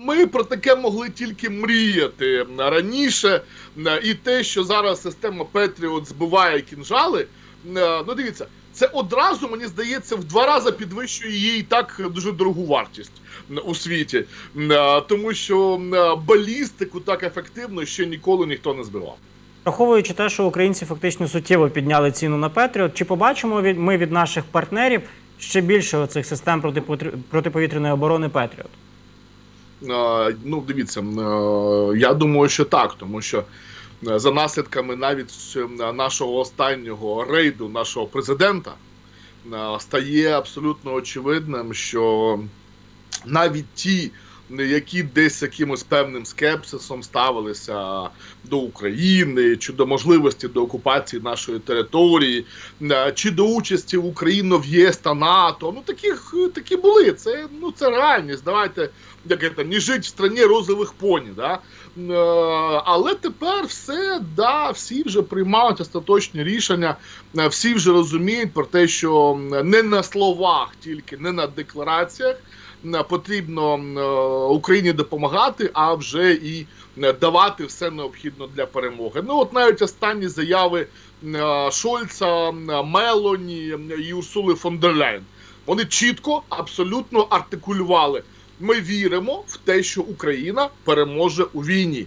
Ми про таке могли тільки мріяти раніше, і те, що зараз система Петріот збиває кінжали. Ну, дивіться, це одразу мені здається в два рази підвищує її так дуже дорогу вартість у світі, тому що балістику так ефективно ще ніколи ніхто не збивав. Враховуючи те, що українці фактично суттєво підняли ціну на Петріот, чи побачимо ми від наших партнерів ще більше оцих систем протиповітряної оборони Петріот? Е, Ну, дивіться, е, я думаю, що так, тому що е, за наслідками навіть нашого останнього рейду нашого президента стає абсолютно очевидним, що навіть ті, які десь якимось певним скепсисом ставилися до України, чи до можливості до окупації нашої території, е, чи до участі України в ЄС та НАТО, ну таких такі були. Це ну це реальність. Давайте як це, не жить в страні розових поні. Да? Е, Але тепер все, да, всі вже приймають остаточні рішення, е, всі вже розуміють про те, що не на словах, тільки не на деклараціях е, потрібно е, Україні допомагати, а вже і е, давати все необхідне для перемоги. Ну, от навіть останні заяви е, Шольца, е, Мелоні е, і Урсули фон дер Ляйн. Вони чітко, абсолютно артикулювали. Ми віримо в те, що Україна переможе у війні.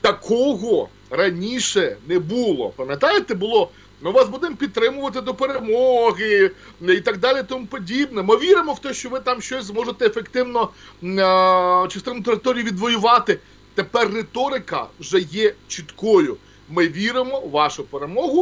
Такого раніше не було. Пам'ятаєте, було ми вас будемо підтримувати до перемоги і так далі, тому подібне. Ми віримо в те, що ви там щось зможете ефективно частину території відвоювати. Тепер риторика вже є чіткою. Ми віримо в вашу перемогу